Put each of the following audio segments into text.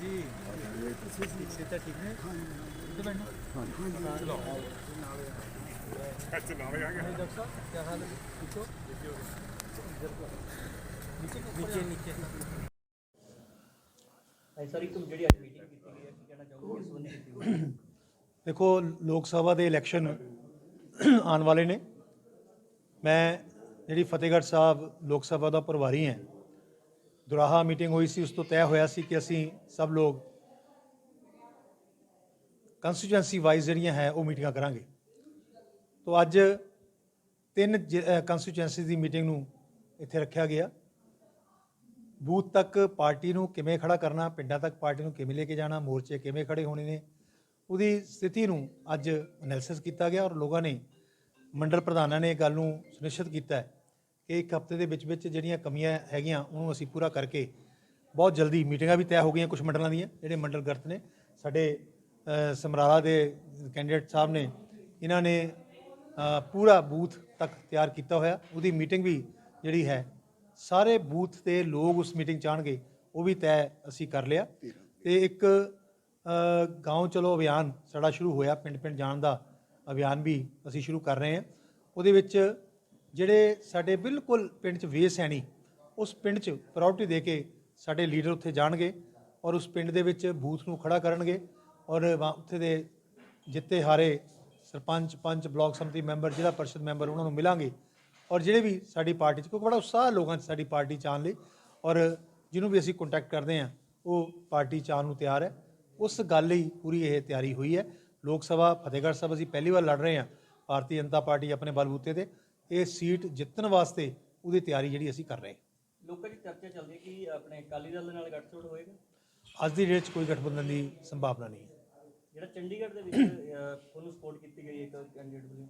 ਜੀ ਸੇ ਤਾਂ ਠੀਕ ਨੇ ਕਿੱਥੇ ਬੈਠਣਾ ਹਾਂ ਚਲੋ ਅੱਛਾ ਨਾਲੇ ਆ ਗਿਆ डॉक्टर साहब क्या हाल है ठीक हो नीचे नीचे नीचे ਸਰ ਇੱਕ ਜਿਹੜੀ ਅੱਜ ਮੀਟਿੰਗ ਕੀਤੀ ਗਈ ਹੈ ਕੀ ਕਹਿਣਾ ਚਾਹੋਗੇ ਇਸ ਸੰਬੰਧੀ ਕੀਤੀ ਗਈ ਹੈ? ਦੇਖੋ ਲੋਕ ਸਭਾ ਦੇ ਇਲੈਕਸ਼ਨ ਆਉਣ ਵਾਲੇ ਨੇ ਮੈਂ ਜਿਹੜੀ ਫਤਿਹਗੜ੍ਹ ਸਾਹਿਬ ਲੋਕ ਸਭਾ ਦਾ ਪ੍ਰਭਾਰੀ ਹਾਂ ਦੁਰਾਹਾ ਮੀਟਿੰਗ ਹੋਈ ਸੀ, ਉਸ ਤੋਂ ਤੈਅ ਹੋਇਆ ਸੀ ਕਿ ਅਸੀਂ ਸਭ ਲੋਕ ਕੰਸਟੀਚੁਐਂਸੀ ਵਾਈਜ਼ ਜਿਹੜੀਆਂ ਹੈ, ਉਹ ਮੀਟਿੰਗਾਂ ਕਰਾਂਗੇ। ਤੋਂ ਅੱਜ ਤਿੰਨ ਕੰਸਟੀਚੁਐਂਸੀ ਦੀ ਮੀਟਿੰਗ ਨੂੰ ਇੱਥੇ ਰੱਖਿਆ ਗਿਆ। ਬੂਥ ਤੱਕ ਪਾਰਟੀ ਨੂੰ ਕਿਵੇਂ ਖੜਾ ਕਰਨਾ, ਪਿੰਡਾਂ ਤੱਕ ਪਾਰਟੀ ਨੂੰ ਕਿਵੇਂ ਲੈ ਕੇ ਜਾਣਾ, ਮੋਰਚੇ ਕਿਵੇਂ ਖੜੇ ਹੋਣੇ ਨੇ, ਉਹਦੀ ਸਥਿਤੀ ਨੂੰ ਅੱਜ ਐਨਾਲਿਸਿਸ ਕੀਤਾ ਗਿਆ ਔਰ ਲੋਕਾਂ ਨੇ, ਮੰਡਲ ਪ੍ਰਧਾਨਾਂ ਨੇ ਇਹ ਗੱਲ ਨੂੰ ਸੁਨਿਸ਼ਚਿਤ ਕੀਤਾ ਹੈ। ਕਿ ਇੱਕ ਹਫ਼ਤੇ ਦੇ ਵਿੱਚ ਵਿੱਚ ਜਿਹੜੀਆਂ ਕਮੀਆਂ ਹੈਗੀਆਂ, ਉਹਨੂੰ ਅਸੀਂ ਪੂਰਾ ਕਰਕੇ ਬਹੁਤ ਜਲਦੀ ਮੀਟਿੰਗਾਂ ਵੀ ਤੈਅ ਹੋ ਗਈਆਂ ਕੁਝ ਮੰਡਲਾਂ ਦੀਆਂ, ਜਿਹੜੇ ਮੰਡਲ ਗਰਤ ਨੇ। ਸਾਡੇ ਸਮਰਾਲਾ ਦੇ ਕੈਂਡੀਡੇਟ ਸਾਹਿਬ ਨੇ, ਇਹਨਾਂ ਨੇ ਪੂਰਾ ਬੂਥ ਤੱਕ ਤਿਆਰ ਕੀਤਾ ਹੋਇਆ। ਉਹਦੀ ਮੀਟਿੰਗ ਵੀ ਜਿਹੜੀ ਹੈ, ਸਾਰੇ ਬੂਥ ਤੇ ਲੋਕ ਉਸ ਮੀਟਿੰਗ ਚ ਆਉਣਗੇ, ਉਹ ਵੀ ਤੈਅ ਅਸੀਂ ਕਰ ਲਿਆ। ਤੇ ਇੱਕ ਗਾਉਂ ਚਲੋ ਅਭਿਆਨ ਸਾਡਾ ਸ਼ੁਰੂ ਹੋਇਆ ਪਿੰਡ ਪਿੰਡ ਜਾਣ ਦਾ ਅਭਿਆਨ ਵੀ ਅਸੀਂ ਸ਼ੁਰੂ ਕਰ ਰਹੇ ਹਾਂ। ਉਹਦੇ ਵਿੱਚ ਜਿਹੜੇ ਸਾਡੇ ਬਿਲਕੁਲ ਪਿੰਡ ਚ ਵੇਸ ਹੈ ਨਹੀਂ, ਉਸ ਪਿੰਡ ਚ ਪ੍ਰਾਇੋਰਟੀ ਦੇ ਕੇ ਸਾਡੇ ਲੀਡਰ ਉੱਥੇ ਜਾਣਗੇ ਔਰ ਉਸ ਪਿੰਡ ਦੇ ਵਿੱਚ ਬੂਥ ਨੂੰ ਖੜਾ ਕਰਨਗੇ ਔਰ ਉੱਥੇ ਦੇ ਜਿੱਤੇ ਹਾਰੇ sarpanch, panch, block samiti member, zila parishad member ਉਹਨਾਂ ਨੂੰ ਮਿਲਾਂਗੇ ਔਰ ਜਿਹੜੇ ਵੀ ਸਾਡੀ ਪਾਰਟੀ 'ਚ, ਕਿਉਂਕਿ ਬੜਾ ਉਤਸ਼ਾਹ ਲੋਕਾਂ 'ਚ ਸਾਡੀ ਪਾਰਟੀ 'ਚ ਆਉਣ ਲਈ ਔਰ ਜਿਹਨੂੰ ਵੀ ਅਸੀਂ ਕੰਟੈਕਟ ਕਰਦੇ ਹਾਂ, ਉਹ ਪਾਰਟੀ 'ਚ ਆਉਣ ਨੂੰ ਤਿਆਰ ਹੈ। ਉਸ ਗੱਲ ਲਈ ਪੂਰੀ ਇਹ ਤਿਆਰੀ ਹੋਈ ਹੈ। ਲੋਕ ਸਭਾ, ਫਤਿਹਗੜ੍ਹ ਸਾਹਿਬ ਅਸੀਂ ਪਹਿਲੀ ਵਾਰ ਲੜ ਰਹੇ ਹਾਂ। ਭਾਰਤੀ ਜਨਤਾ ਪਾਰਟੀ ਆਪਣੇ ਬਲਬੂਤੇ ਤੇ ਇਹ ਸੀਟ ਜਿੱਤਣ ਵਾਸਤੇ ਉਹਦੀ ਤਿਆਰੀ ਜਿਹੜੀ ਅਸੀਂ ਕਰ ਰਹੇ ਹਾਂ। ਲੋਕਾਂ ਦੀ ਚਰਚਾ ਚੱਲਦੀ ਹੈ ਕਿ ਆਪਣੇ ਅਕਾਲੀ ਦਲ ਦੇ ਨਾਲ ਗੱਠਜੋੜ ਹੋਏਗਾ? ਅੱਜ ਦੀ ਡੇਟ 'ਚ ਕੋਈ ਗਠਬੰਧਨ ਦੀ ਸੰਭਾਵਨਾ ਨਹੀਂ ਹੈ। ਜਿਹੜਾ ਚੰਡੀਗੜ੍ਹ ਦੇ ਵਿੱਚ ਤੁਹਾਨੂੰ ਸਪੋਰਟ ਕੀਤੀ ਗਈ ਇੱਕ ਕੈਂਡੀਡੇਟ ਵੱਲੋਂ।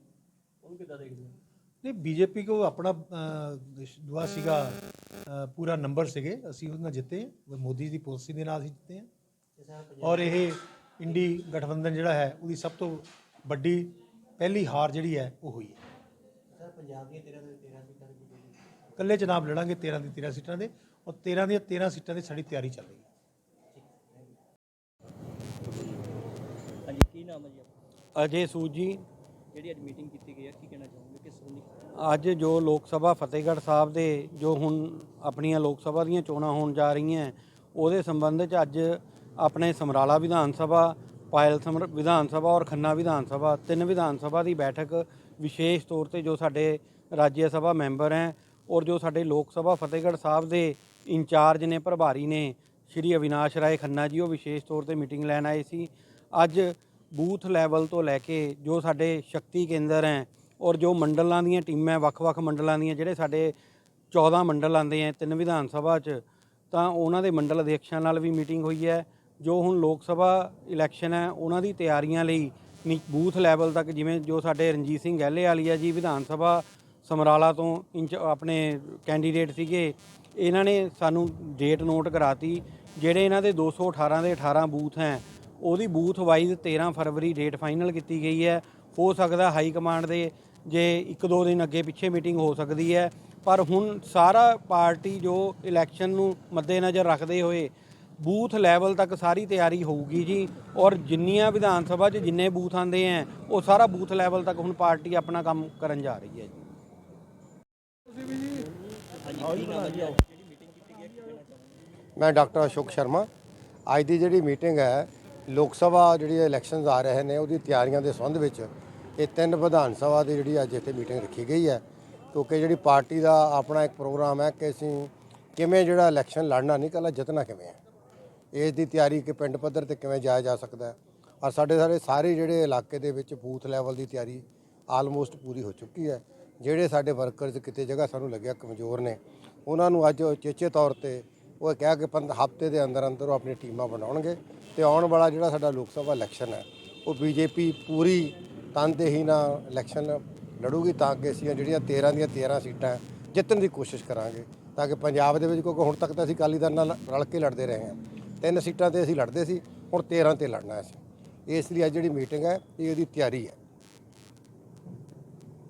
ਉਹਨੂੰ ਕਿੱਦਾਂ ਦੇਖਦੇ ਹੋ? ਨਹੀਂ ਬੀਜੇਪੀ ਕੋ ਆਪਣਾ ਦੁਆ ਸੀਗਾ ਪੂਰਾ ਨੰਬਰ ਸੀਗੇ। ਅਸੀਂ ਉਹਦੇ ਨਾਲ ਜਿੱਤੇ। ਮੋਦੀ ਦੀ ਪਾਲਿਸੀ ਦੇ ਨਾਲ ਅਸੀਂ ਜਿੱਤੇ ਹਾਂ। ਔਰ ਇਹ ਇੰਡੀ ਗਠਬੰਧਨ ਜਿਹੜਾ ਹੈ ਉਹਦੀ ਸਭ ਤੋਂ ਵੱਡੀ ਪਹਿਲੀ ਹਾਰ ਜਿਹੜੀ ਹੈ ਉਹ ਹੋਈ ਹੈ। ਪੰਜਾਬ ਦੀਆਂ 13 ਦੇ 13 ਸੀਟਾਂ ਦੀ ਬੀਜੇਪੀ ਇਕੱਲੇ ਚੁਣਾਵ ਲੜਾਂਗੇ 13 ਦੀ 13 ਸੀਟਾਂ ਦੇ ਔਰ 13 ਦੀਆਂ 13 ਸੀਟਾਂ ਦੀ ਸਾਡੀ ਤਿਆਰੀ ਚੱਲ ਰਹੀ ਹੈ। ਹਾਂਜੀ ਕੀ ਨਾਮ ਹੈ ਜੀ ਆਪਣਾ? ਅਜੇ ਸੂਦ ਜੀ। ਜਿਹੜੀ ਅੱਜ ਮੀਟਿੰਗ ਕੀਤੀ ਗਈ ਹੈ ਕੀ ਕਹਿਣਾ ਚਾਹੋਗੇ? ਕਿਸ ਸੰਬੰਧੀ? ਅੱਜ ਜੋ ਲੋਕ ਸਭਾ ਫਤਿਹਗੜ੍ਹ ਸਾਹਿਬ ਦੇ ਜੋ ਹੁਣ ਆਪਣੀਆਂ ਲੋਕ ਸਭਾ ਦੀਆਂ ਚੋਣਾਂ ਹੋਣ ਜਾ ਰਹੀਆਂ ਉਹਦੇ ਸੰਬੰਧ 'ਚ ਅੱਜ ਆਪਣੇ ਸਮਰਾਲਾ ਵਿਧਾਨ ਸਭਾ ਪਾਇਲ ਸਮਰ ਵਿਧਾਨ ਸਭਾ ਔਰ ਖੰਨਾ ਵਿਧਾਨ ਸਭਾ ਤਿੰਨ ਵਿਧਾਨ ਸਭਾ ਦੀ ਬੈਠਕ ਵਿਸ਼ੇਸ਼ ਤੌਰ ਤੇ ਜੋ ਸਾਡੇ ਰਾਜ ਸਭਾ ਮੈਂਬਰ ਹੈ ਔਰ ਜੋ ਸਾਡੇ ਲੋਕ ਸਭਾ ਫਤਿਹਗੜ੍ਹ ਸਾਹਿਬ ਦੇ ਇੰਚਾਰਜ ਨੇ, ਪ੍ਰਭਾਰੀ ਨੇ, ਸ਼੍ਰੀ ਅਵਿਨਾਸ਼ ਰਾਏ ਖੰਨਾ ਜੀ, ਉਹ ਵਿਸ਼ੇਸ਼ ਤੌਰ ਤੇ ਮੀਟਿੰਗ ਲੈਣ ਆਏ ਸੀ। ਅੱਜ ਬੂਥ ਲੈਵਲ ਤੋਂ ਲੈ ਕੇ ਜੋ ਸਾਡੇ ਸ਼ਕਤੀ ਕੇਂਦਰ ਹੈ ਔਰ ਜੋ ਮੰਡਲਾਂ ਦੀਆਂ ਟੀਮਾਂ, ਵੱਖ-ਵੱਖ ਮੰਡਲਾਂ ਦੀਆਂ, ਜਿਹੜੇ ਸਾਡੇ 14 ਮੰਡਲ ਆਉਂਦੇ ਆ ਤਿੰਨ ਵਿਧਾਨ ਸਭਾ 'ਚ, ਤਾਂ ਉਹਨਾਂ ਦੇ ਮੰਡਲ ਅਧਿਕਸ਼ਾਂ ਨਾਲ ਵੀ ਮੀਟਿੰਗ ਹੋਈ ਹੈ। ਜੋ ਹੁਣ ਲੋਕ ਸਭਾ ਇਲੈਕਸ਼ਨ ਹੈ, ਉਹਨਾਂ ਦੀ ਤਿਆਰੀਆਂ ਲਈ ਨੀ- ਬੂਥ ਲੈਵਲ ਤੱਕ ਜਿਵੇਂ ਜੋ ਸਾਡੇ ਰਣਜੀਤ ਸਿੰਘ ਗਹਿਲੇ ਵਾਲੀ ਆ ਜੀ ਵਿਧਾਨ ਸਭਾ ਸਮਰਾਲਾ ਤੋਂ ਇੰਚ ਆਪਣੇ ਕੈਂਡੀਡੇਟ ਸੀਗੇ, ਇਹਨਾਂ ਨੇ ਸਾਨੂੰ ਡੇਟ ਨੋਟ ਕਰਾਤੀ, ਜਿਹੜੇ ਇਹਨਾਂ ਦੇ 218 ਦੇ 18 ਬੂਥ ਹੈ, ਉਹਦੀ ਬੂਥ ਵਾਈਜ਼ 13 ਫਰਵਰੀ ਡੇਟ ਫਾਈਨਲ ਕੀਤੀ ਗਈ ਹੈ। ਹੋ ਸਕਦਾ ਹਾਈ ਕਮਾਂਡ ਦੇ ਜੇ ਇੱਕ ਦੋ ਦਿਨ ਅੱਗੇ ਪਿੱਛੇ ਮੀਟਿੰਗ ਹੋ ਸਕਦੀ ਹੈ, ਪਰ ਹੁਣ ਸਾਰਾ ਪਾਰਟੀ ਜੋ ਇਲੈਕਸ਼ਨ ਨੂੰ ਮੱਦੇਨਜ਼ਰ ਰੱਖਦੇ ਹੋਏ ਬੂਥ ਲੈਵਲ ਤੱਕ ਸਾਰੀ ਤਿਆਰੀ ਹੋਊਗੀ ਜੀ। ਔਰ ਜਿੰਨੀਆਂ ਵਿਧਾਨ ਸਭਾ 'ਚ ਜਿੰਨੇ ਬੂਥ ਆਂਦੇ ਆ ਉਹ ਸਾਰਾ ਬੂਥ ਲੈਵਲ ਤੱਕ ਹੁਣ ਪਾਰਟੀ ਆਪਣਾ ਕੰਮ ਕਰਨ ਜਾ ਰਹੀ ਹੈ ਜੀ। ਮੈਂ ਡਾਕਟਰ ਅਸ਼ੋਕ ਸ਼ਰਮਾ। ਅੱਜ ਦੀ ਜਿਹੜੀ ਮੀਟਿੰਗ ਹੈ ਲੋਕ ਸਭਾ ਜਿਹੜੀ ਇਲੈਕਸ਼ਨਸ ਆ ਰਹੇ ਨੇ, ਉਹਦੀ ਤਿਆਰੀਆਂ ਦੇ ਸੰਬੰਧ ਵਿੱਚ ਇਹ ਤਿੰਨ ਵਿਧਾਨ ਸਭਾ ਦੀ ਜਿਹੜੀ ਅੱਜ ਇੱਥੇ ਮੀਟਿੰਗ ਰੱਖੀ ਗਈ ਹੈ ਕਿਉਂਕਿ ਜਿਹੜੀ ਪਾਰਟੀ ਦਾ ਆਪਣਾ ਇੱਕ ਪ੍ਰੋਗਰਾਮ ਹੈ ਕਿ ਅਸੀਂ ਕਿਵੇਂ ਜਿਹੜਾ ਇਲੈਕਸ਼ਨ ਲੜਨਾ ਨਹੀਂ ਕੱਲਾ ਜਿੱਤਣਾ ਕਿਵੇਂ ਹੈ ਇਸ ਦੀ ਤਿਆਰੀ ਕਿ ਪਿੰਡ ਪੱਧਰ ਤੇ ਕਿਵੇਂ ਜਾਇਆ ਜਾ ਸਕਦਾ ਹੈ। ਔਰ ਸਾਡੇ ਸਾਰੇ ਸਾਰੇ ਜਿਹੜੇ ਇਲਾਕੇ ਦੇ ਵਿੱਚ ਬੂਥ ਲੈਵਲ ਦੀ ਤਿਆਰੀ ਆਲਮੋਸਟ ਪੂਰੀ ਹੋ ਚੁੱਕੀ ਹੈ। ਜਿਹੜੇ ਸਾਡੇ ਵਰਕਰਸ ਕਿਤੇ ਜਗ੍ਹਾ ਸਾਨੂੰ ਲੱਗਿਆ ਕਮਜ਼ੋਰ ਨੇ, ਉਹਨਾਂ ਨੂੰ ਅੱਜ ਚੇਚੇ ਤੌਰ ਤੇ ਉਹ ਕਿਹਾ ਕਿ ਪੰਦ, ਹਫ਼ਤੇ ਦੇ ਅੰਦਰ ਅੰਦਰ ਉਹ ਆਪਣੀ ਟੀਮਾਂ ਬਣਾਉਣਗੇ ਤੇ ਆਉਣ ਵਾਲਾ ਜਿਹੜਾ ਸਾਡਾ ਲੋਕ ਸਭਾ ਇਲੈਕਸ਼ਨ ਹੈ, ਉਹ ਬੀਜੇਪੀ ਪੂਰੀ ਤਨਦੇਹੀ ਨਾਲ ਇਲੈਕਸ਼ਨ ਲੜੂਗੀ ਤਾਂ ਕਿ ਅਸੀਂ ਜਿਹੜੀਆਂ 13 ਦੀਆਂ 13 ਸੀਟਾਂ ਜਿੱਤਣ ਦੀ ਕੋਸ਼ਿਸ਼ ਕਰਾਂਗੇ, ਤਾਂ ਕਿ ਪੰਜਾਬ ਦੇ ਵਿੱਚ ਕਿਉਂਕਿ ਹੁਣ ਤੱਕ ਤਾਂ ਅਸੀਂ ਅਕਾਲੀ ਦਲ ਨਾਲ ਰਲ ਕੇ ਲੜਦੇ ਰਹੇ ਹਾਂ। ਤਿੰਨ ਸੀਟਾਂ ਤੇ ਅਸੀਂ ਲੜਦੇ ਸੀ, ਹੁਣ 13 ਤੇ ਲੜਨਾ ਹੈ ਅਸੀਂ। ਇਸ ਲਈ ਅੱਜ ਜਿਹੜੀ ਮੀਟਿੰਗ ਹੈ, ਇਹ ਉਹਦੀ ਤਿਆਰੀ ਹੈ।